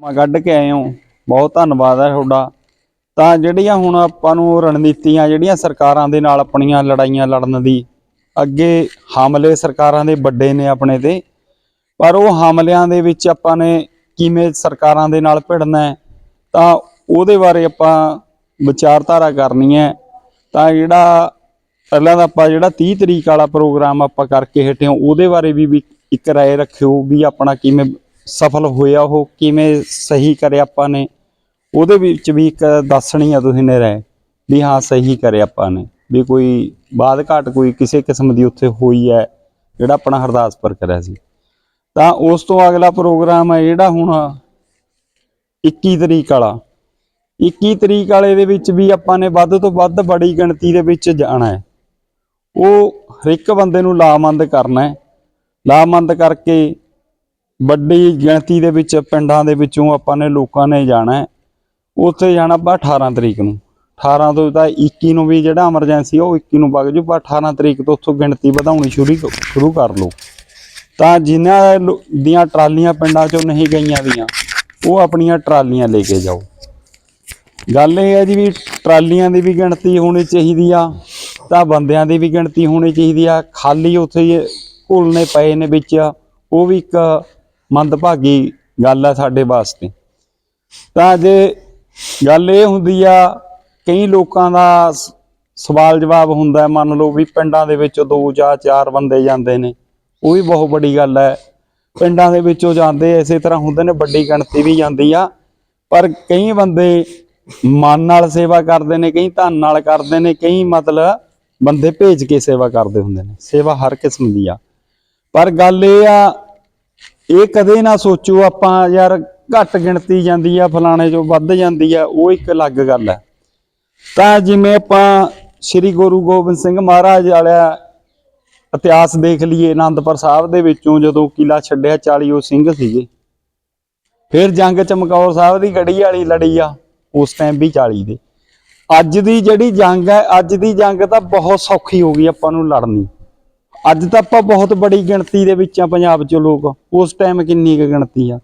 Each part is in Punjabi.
ਮੈਂ ਕੱਢ ਕੇ ਆਏ ਹੋ। ਬਹੁਤ ਧੰਨਵਾਦ ਹੈ ਤੁਹਾਡਾ। ਤਾਂ ਜਿਹੜੀਆਂ ਹੁਣ ਆਪਾਂ ਨੂੰ ਰਣਨੀਤੀਆਂ, ਜਿਹੜੀਆਂ ਸਰਕਾਰਾਂ ਦੇ ਨਾਲ ਆਪਣੀਆਂ ਲੜਾਈਆਂ ਲੜਨ ਦੀ, ਅੱਗੇ ਹਮਲੇ ਸਰਕਾਰਾਂ ਦੇ ਵੱਡੇ ਨੇ ਆਪਣੇ ਤੇ। ਪਰ ਉਹ ਹਮਲਿਆਂ ਦੇ ਵਿੱਚ ਆਪਾਂ ਨੇ ਕਿਵੇਂ ਸਰਕਾਰਾਂ ਦੇ ਨਾਲ ਭਿੜਨਾ ਹੈ, ਤਾਂ ਉਹਦੇ ਬਾਰੇ ਆਪਾਂ ਵਿਚਾਰਧਾਰਾ ਕਰਨੀ ਹੈ। ਤਾਂ ਜਿਹੜਾ ਪਹਿਲਾਂ ਤਾਂ ਆਪਾਂ ਜਿਹੜਾ 30 ਤਰੀਕ ਵਾਲਾ ਪ੍ਰੋਗਰਾਮ ਆਪਾਂ ਕਰਕੇ ਹਟੇ ਹਾਂ, ਉਹਦੇ ਬਾਰੇ ਵੀ ਵੀ ਇੱਕ ਰਾਏ ਰੱਖਿਓ ਵੀ ਆਪਣਾ ਕਿਵੇਂ ਸਫਲ ਹੋਇਆ ਉਹ, ਕਿਵੇਂ ਸਹੀ ਕਰਿਆ ਆਪਾਂ ਨੇ? ਉਹਦੇ ਵਿੱਚ ਵੀ ਇੱਕ ਦੱਸਣੀ ਆ ਤੁਸੀਂ ਨੇ ਰਹਿ ਵੀ ਹਾਂ, ਸਹੀ ਕਰਿਆ ਆਪਾਂ ਨੇ। ਵੀ ਕੋਈ ਬਾਦ ਘਾਟ ਕੋਈ ਕਿਸੇ ਕਿਸਮ ਦੀ ਉੱਥੇ ਹੋਈ ਹੈ, ਜਿਹੜਾ ਆਪਣਾ ਹਰਦਾਸਪੁਰ ਕਰਿਆ ਸੀ। ਤਾਂ ਉਸ ਤੋਂ ਅਗਲਾ ਪ੍ਰੋਗਰਾਮ ਹੈ ਜਿਹੜਾ ਹੁਣ 21 ਤਰੀਕ ਵਾਲਾ। 21 ਤਰੀਕ ਵਾਲੇ ਦੇ ਵਿੱਚ ਵੀ ਆਪਾਂ ਨੇ ਵੱਧ ਤੋਂ ਵੱਧ ਬੜੀ ਗਿਣਤੀ ਦੇ ਵਿੱਚ ਜਾਣਾ ਹੈ। ਉਹ ਹਰ ਇੱਕ ਬੰਦੇ ਨੂੰ ਲਾਮੰਦ ਕਰਨਾ ਹੈ। ਲਾਮੰਦ ਕਰਕੇ ਵੱਡੀ ਗਿਣਤੀ ਦੇ ਵਿੱਚ ਪਿੰਡਾਂ ਦੇ ਵਿੱਚੋਂ ਆਪਾਂ ਨੇ ਲੋਕਾਂ ਨੇ ਜਾਣਾ ਉੱਥੇ ਜਾਣਾ ਆਪਾਂ 18 ਤਰੀਕ ਨੂੰ। 18 ਤੋਂ ਤਾਂ 21 ਨੂੰ ਵੀ ਜਿਹੜਾ ਐਮਰਜੈਂਸੀ ਉਹ 21 ਨੂੰ ਵਗ ਜੂ, ਪਰ 18 ਤਰੀਕ ਤੋਂ ਉੱਥੋਂ ਗਿਣਤੀ ਵਧਾਉਣੀ ਸ਼ੁਰੂ ਸ਼ੁਰੂ ਕਰ ਲਓ। ਤਾਂ ਜਿਨ੍ਹਾਂ ਦੀਆਂ ਟਰਾਲੀਆਂ ਪਿੰਡਾਂ ਚੋਂ ਨਹੀਂ ਗਈਆਂ ਦੀਆਂ ਉਹ ਆਪਣੀਆਂ ਟਰਾਲੀਆਂ ਲੈ ਕੇ ਜਾਓ। ਗੱਲ ਇਹ ਹੈ ਜੀ ਵੀ ਟਰਾਲੀਆਂ ਦੀ ਵੀ ਗਿਣਤੀ ਹੋਣੀ ਚਾਹੀਦੀ ਆ, ਤਾਂ ਬੰਦਿਆਂ ਦੀ ਵੀ ਗਿਣਤੀ ਹੋਣੀ ਚਾਹੀਦੀ ਆ। ਖਾਲੀ ਉੱਥੇ ਹੀ ਘੁਲਨੇ ਪਏ ਨੇ ਵਿੱਚ, ਉਹ ਵੀ ਇੱਕ ਮੰਦਭਾਗੀ ਗੱਲ ਆ ਸਾਡੇ ਵਾਸਤੇ। ਤਾਂ ਜੇ ਗੱਲ ਇਹ ਹੁੰਦੀ ਆ, ਕਈ ਲੋਕਾਂ ਦਾ ਸਵਾਲ ਜਵਾਬ ਹੁੰਦਾ ਮੰਨ ਲਓ ਵੀ ਪਿੰਡਾਂ ਦੇ ਵਿੱਚ ਦੋ ਜਾਂ ਚਾਰ ਬੰਦੇ ਜਾਂਦੇ ਨੇ, ਉਹ ਵੀ ਬਹੁਤ ਵੱਡੀ ਗੱਲ ਹੈ। ਪਿੰਡਾਂ ਦੇ ਵਿੱਚੋਂ ਜਾਂਦੇ ਇਸੇ ਤਰ੍ਹਾਂ ਹੁੰਦੇ ਨੇ, ਵੱਡੀ ਗਿਣਤੀ ਵੀ ਜਾਂਦੀ ਆ। ਪਰ ਕਈ ਬੰਦੇ ਮਨ ਨਾਲ ਸੇਵਾ ਕਰਦੇ ਨੇ, ਕਈ ਧਨ ਨਾਲ ਕਰਦੇ ਨੇ, ਕਈ ਮਤਲਬ ਬੰਦੇ ਭੇਜ ਕੇ ਸੇਵਾ ਕਰਦੇ ਹੁੰਦੇ ਨੇ। ਸੇਵਾ ਹਰ ਕਿਸਮ ਦੀ ਆ। ਪਰ ਗੱਲ ਇਹ ਆ ਇਹ ਕਦੇ ਨਾ ਸੋਚੋ ਆਪਾਂ ਯਾਰ ਘੱਟ ਗਿਣਤੀ ਜਾਂਦੀ ਆ, ਫਲਾਣੇ ਚੋਂ ਵੱਧ ਜਾਂਦੀ ਆ, ਉਹ ਇੱਕ ਅਲੱਗ ਗੱਲ ਹੈ ਤਾਂ ਜਿਵੇਂ ਆਪਾਂ ਸ੍ਰੀ ਗੁਰੂ ਗੋਬਿੰਦ ਸਿੰਘ ਮਹਾਰਾਜ ਵਾਲਾ ਇਤਿਹਾਸ ਦੇਖ ਲਈਏ ਆਨੰਦਪੁਰ ਸਾਹਿਬ ਦੇ ਵਿੱਚੋਂ ਜਦੋਂ ਕਿਲਾ ਛੱਡਿਆ 40 ਉਹ ਸਿੰਘ ਸੀਗੇ। ਫਿਰ ਜੰਗ ਚਮਕੌਰ ਸਾਹਿਬ ਦੀ ਗੜੀ ਵਾਲੀ ਲੜੀ ਆ, ਉਸ ਟਾਈਮ ਵੀ 40 ਦੇ। ਅੱਜ ਦੀ ਜਿਹੜੀ ਜੰਗ ਹੈ ਅੱਜ ਦੀ ਜੰਗ ਤਾਂ ਬਹੁਤ ਸੌਖੀ ਹੋ ਗਈ ਆਪਾਂ ਨੂੰ ਲੜਨੀ। ਅੱਜ ਤਾਂ ਆਪਾਂ ਬਹੁਤ ਬੜੀ ਗਿਣਤੀ ਦੇ ਵਿੱਚ ਆ ਪੰਜਾਬ 'ਚ ਲੋਕ, ਉਸ ਟਾਈਮ ਕਿੰਨੀ ਕੁ ਗਿਣਤੀ ਆ।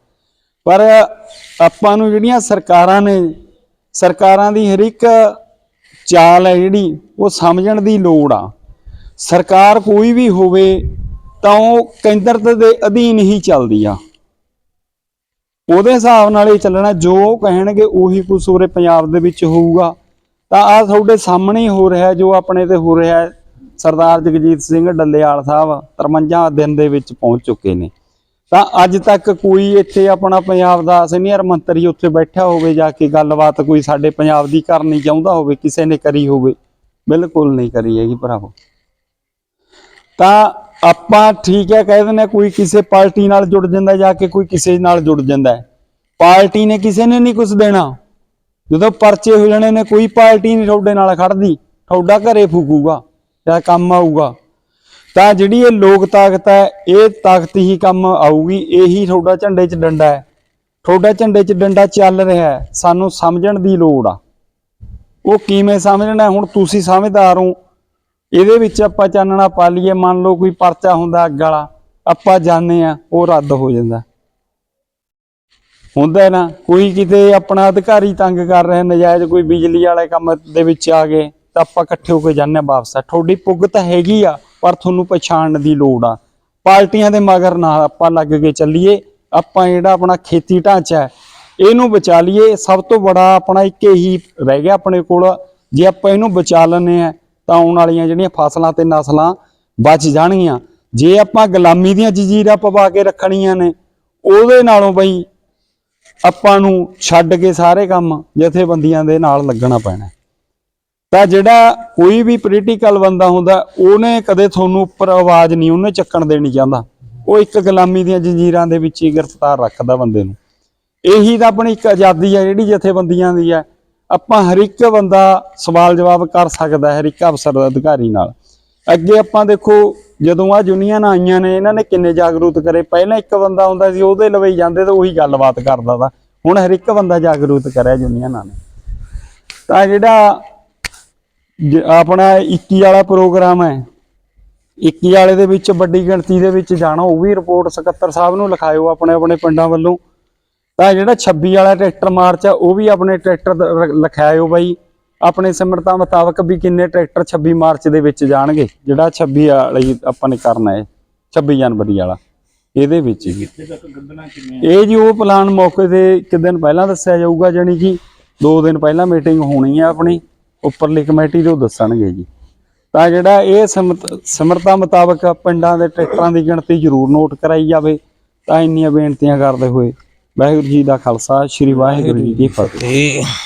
ਪਰ ਆਪਾਂ ਨੂੰ ਜਿਹੜੀਆਂ ਸਰਕਾਰਾਂ ਨੇ, ਸਰਕਾਰਾਂ ਦੀ ਹਰ ਇੱਕ ਚਾਲ ਹੈ ਜਿਹੜੀ, ਉਹ ਸਮਝਣ ਦੀ ਲੋੜ ਆ। ਸਰਕਾਰ ਕੋਈ ਵੀ ਹੋਵੇ, ਤਾਂ ਉਹ ਕੇਂਦਰ ਦੇ ਅਧੀਨ ਹੀ ਚੱਲਦੀ ਆ। ਉਹਦੇ ਹਿਸਾਬ ਨਾਲ ਹੀ ਚੱਲਣਾ, ਜੋ ਉਹ ਕਹਿਣਗੇ ਉਹੀ ਕੁਛ ਉਰੇ ਪੰਜਾਬ ਦੇ ਵਿੱਚ ਹੋਊਗਾ। ਤਾਂ ਆ ਤੁਹਾਡੇ ਸਾਹਮਣੇ ਹੋ ਰਿਹਾ, ਜੋ ਆਪਣੇ ਤੇ ਹੋ ਰਿਹਾ ਸਰਦਾਰ ਜਗਜੀਤ ਸਿੰਘ ਡੱਲੇਵਾਲ ਸਾਹਿਬ 53 ਦਿਨ ਦੇ ਵਿੱਚ ਪਹੁੰਚ ਚੁੱਕੇ ਨੇ। ਤਾਂ ਅੱਜ ਤੱਕ ਕੋਈ ਇੱਥੇ ਆਪਣਾ ਪੰਜਾਬ ਦਾ ਸੀਨੀਅਰ ਮੰਤਰੀ ਉੱਥੇ ਬੈਠਾ ਹੋਵੇ ਜਾ ਕੇ ਗੱਲਬਾਤ ਕੋਈ ਸਾਡੇ ਪੰਜਾਬ ਦੀ ਕਰਨੀ ਚਾਹੁੰਦਾ ਹੋਵੇ ਕਿਸੇ ਨੇ ਕਰੀ ਹੋਵੇ ਬਿਲਕੁਲ ਨਹੀਂ ਕਰੀ ਹੈਗੀ ਭਰਾਵੋ। ਤਾਂ ਆਪਾਂ ਠੀਕ ਹੈ ਕਹਿ ਦਿੰਦੇ ਹਾਂ, ਕੋਈ ਕਿਸੇ ਪਾਰਟੀ ਨਾਲ ਜੁੜ ਜਾਂਦਾ ਜਾ ਕੇ ਕੋਈ ਕਿਸੇ ਨਾਲ ਜੁੜ ਜਾਂਦਾ ਪਾਰਟੀ ਨੇ ਕਿਸੇ ਨੇ ਨਹੀਂ ਕੁਝ ਦੇਣਾ। ਜਦੋਂ ਪਰਚੇ ਹੋ ਜਾਣੇ ਨੇ ਕੋਈ ਪਾਰਟੀ ਨਹੀਂ ਤੁਹਾਡੇ ਨਾਲ ਖੜਦੀ ਤੁਹਾਡਾ ਘਰੇ ਫੂਕੂਗਾ। ਜਾਂ ਕੰਮ ਆਊਗਾ, ਤਾਂ ਜਿਹੜੀ ਇਹ ਲੋਕ ਤਾਕਤ ਹੈ, ਇਹ ਤਾਕਤ ਹੀ ਕੰਮ ਆਊਗੀ, ਇਹੀ ਤੁਹਾਡਾ ਝੰਡੇ 'ਚ ਡੰਡਾ ਹੈ। ਤੁਹਾਡੇ ਝੰਡੇ 'ਚ ਡੰਡਾ ਚੱਲ ਰਿਹਾ ਹੈ, ਸਾਨੂੰ ਸਮਝਣ ਦੀ ਲੋੜ ਆ। ਉਹ ਕਿਵੇਂ ਸਮਝਣਾ, ਹੁਣ ਤੁਸੀਂ ਸਮਝਦਾਰ ਹੋ। ਇਹਦੇ ਵਿੱਚ ਆਪਾਂ ਚਾਨਣਾ ਪਾ ਲਈਏ, ਮੰਨ ਲਓ ਕੋਈ ਪਰਚਾ ਹੁੰਦਾ ਅੱਗ ਵਾਲਾ, ਆਪਾਂ ਜਾਣਦੇ ਆ ਉਹ ਰੱਦ ਹੋ ਜਾਂਦਾ। ਹੁੰਦਾ ਨਾ, ਕੋਈ ਕਿਤੇ ਆਪਣਾ ਅਧਿਕਾਰੀ ਤੰਗ ਕਰ ਰਿਹਾ, ਨਜਾਇਜ਼ ਕੋਈ ਬਿਜਲੀ ਵਾਲੇ ਕੰਮ ਦੇ ਵਿੱਚ ਆ ਗਏ ਤਾਂ ਆਪਾਂ ਇਕੱਠੇ ਹੋ ਕੇ ਜਾਂਦੇ ਹਾਂ ਵਾਪਸ। ਤੁਹਾਡੀ ਪੁੱਗ ਤਾਂ ਹੈਗੀ ਆ, ਪਰ ਤੁਹਾਨੂੰ ਪਛਾਣਨ ਦੀ ਲੋੜ ਆ। ਪਾਰਟੀਆਂ ਦੇ ਮਗਰ ਨਾ ਆਪਾਂ ਲੱਗ ਕੇ ਚੱਲੀਏ। ਆਪਾਂ ਜਿਹੜਾ ਆਪਣਾ ਖੇਤੀ ਢਾਂਚਾ ਹੈ, ਇਹਨੂੰ ਬਚਾ ਲਈਏ। ਸਭ ਤੋਂ ਬੜਾ ਆਪਣਾ ਇੱਕ ਇਹੀ ਰਹਿ ਗਿਆ ਆਪਣੇ ਕੋਲ। ਜੇ ਆਪਾਂ ਇਹਨੂੰ ਬਚਾ ਲੈਂਦੇ ਆ ਤਾਂ ਆਉਣ ਵਾਲੀਆਂ ਜਿਹੜੀਆਂ ਫਸਲਾਂ ਤੇ ਨਸਲਾਂ ਬਚ ਜਾਣਗੀਆਂ। ਜੇ ਆਪਾਂ ਗੁਲਾਮੀ ਦੀਆਂ ਜਜ਼ੀਰਾਂ ਪਵਾ ਕੇ ਰੱਖਣੀਆਂ ਨੇ, ਉਹਦੇ ਨਾਲੋਂ ਬਈ ਆਪਾਂ ਨੂੰ ਛੱਡ ਕੇ ਸਾਰੇ ਕੰਮ ਜਥੇਬੰਦੀਆਂ ਦੇ ਨਾਲ ਲੱਗਣਾ ਪੈਣਾ। ਤਾਂ ਜਿਹੜਾ ਕੋਈ ਵੀ ਪੋਲੀਟੀਕਲ ਬੰਦਾ ਹੁੰਦਾ, ਉਹਨੇ ਕਦੇ ਤੁਹਾਨੂੰ ਉੱਪਰ ਆਵਾਜ਼ ਨਹੀਂ, ਉਹਨੇ ਚੱਕਣ ਦੇਣੀ ਚਾਹੁੰਦਾ। ਉਹ ਇੱਕ ਗੁਲਾਮੀ ਦੀਆਂ ਜੰਜੀਰਾਂ ਦੇ ਵਿੱਚ ਹੀ ਗ੍ਰਿਫਤਾਰ ਰੱਖਦਾ ਬੰਦੇ ਨੂੰ। ਇਹੀ ਤਾਂ ਆਪਣੀ ਇੱਕ ਆਜ਼ਾਦੀ ਹੈ ਜਿਹੜੀ ਜਥੇਬੰਦੀਆਂ ਦੀ ਹੈ ਆਪਾਂ ਹਰ ਇੱਕ ਬੰਦਾ ਸਵਾਲ ਜਵਾਬ ਕਰ ਸਕਦਾ ਹੈ ਹਰ ਇੱਕ ਅਫਸਰ ਅਧਿਕਾਰੀ ਨਾਲ। ਅੱਗੇ ਆਪਾਂ ਦੇਖੋ, ਜਦੋਂ ਆ ਯੂਨੀਅਨ ਆਈਆਂ ਨੇ, ਇਹਨਾਂ ਨੇ ਕਿੰਨੇ ਜਾਗਰੂਕ ਕਰੇ। ਪਹਿਲਾਂ ਇੱਕ ਬੰਦਾ ਹੁੰਦਾ ਸੀ, ਉਹਦੇ ਲਵੇ ਜਾਂਦੇ ਤਾਂ ਉਹੀ ਗੱਲਬਾਤ ਕਰਦਾ ਤਾ। ਹੁਣ ਹਰ ਇੱਕ ਬੰਦਾ ਜਾਗਰੂਕ ਕਰਿਆ ਯੂਨੀਅਨਾਂ ਨੇ। ਤਾਂ ਜਿਹੜਾ ਜ- ਆਪਣਾ 21 ਵਾਲਾ ਪ੍ਰੋਗਰਾਮ ਹੈ 21 ਵਾਲੇ ਦੇ ਵਿੱਚ ਵੱਡੀ ਗਿਣਤੀ ਦੇ ਵਿੱਚ ਜਾਣਾ ਉਹ ਵੀ ਰਿਪੋਰਟ ਸਕੱਤਰ ਸਾਹਿਬ ਨੂੰ ਲਿਖਾਇਓ ਆਪਣੇ ਆਪਣੇ ਪਿੰਡਾਂ ਵੱਲੋਂ। ਤਾਂ ਜਿਹੜਾ 26 ਵਾਲਾ ਟਰੈਕਟਰ ਮਾਰਚ ਆ ਉਹ ਵੀ ਆਪਣੇ ਟਰੈਕਟਰ ਲਿਖਾਇਓ ਬਾਈ। ਆਪਣੇ ਸਿਮਰਤਾ ਮੁਤਾਬਕ ਵੀ ਕਿੰਨੇ ਟਰੈਕਟਰ 26 ਮਾਰਚ ਦੇ ਵਿੱਚ ਜਾਣਗੇ ਜਿਹੜਾ 26 ਵਾਲੀ ਆਪਾਂ ਨੇ ਕਰਨਾ ਹੈ 26 ਜਨਵਰੀ ਵਾਲਾ। ਇਹਦੇ ਵਿੱਚ ਇਹ ਜੀ ਉਹ ਪਲਾਨ ਮੌਕੇ ਤੇ ਇੱਕ ਦਿਨ ਪਹਿਲਾਂ ਦੱਸਿਆ ਜਾਊਗਾ ਜਾਣੀ ਕਿ ਦੋ ਦਿਨ ਪਹਿਲਾਂ ਮੀਟਿੰਗ ਹੋਣੀ ਹੈ ਆਪਣੀ। ਉੱਪਰਲੀ ਕਮੇਟੀ ਦੇ ਦੱਸਣਗੇ ਜੀ। ਤਾਂ ਜਿਹੜਾ ਇਹ ਸਮਤ- ਸਮਰਤਾ ਮੁਤਾਬਕ ਪਿੰਡਾਂ ਦੇ ਟਰੈਕਟਰਾਂ ਦੀ ਗਿਣਤੀ ਜ਼ਰੂਰ ਨੋਟ ਕਰਾਈ ਜਾਵੇ, ਤਾਂ ਇੰਨੀਆਂ ਬੇਨਤੀਆਂ ਕਰਦੇ ਹੋਏ ਵਾਹਿਗੁਰੂ ਜੀ ਦਾ ਖਾਲਸਾ, ਸ੍ਰੀ ਵਾਹਿਗੁਰੂ ਜੀ ਕੀ ਫਤਿਹ।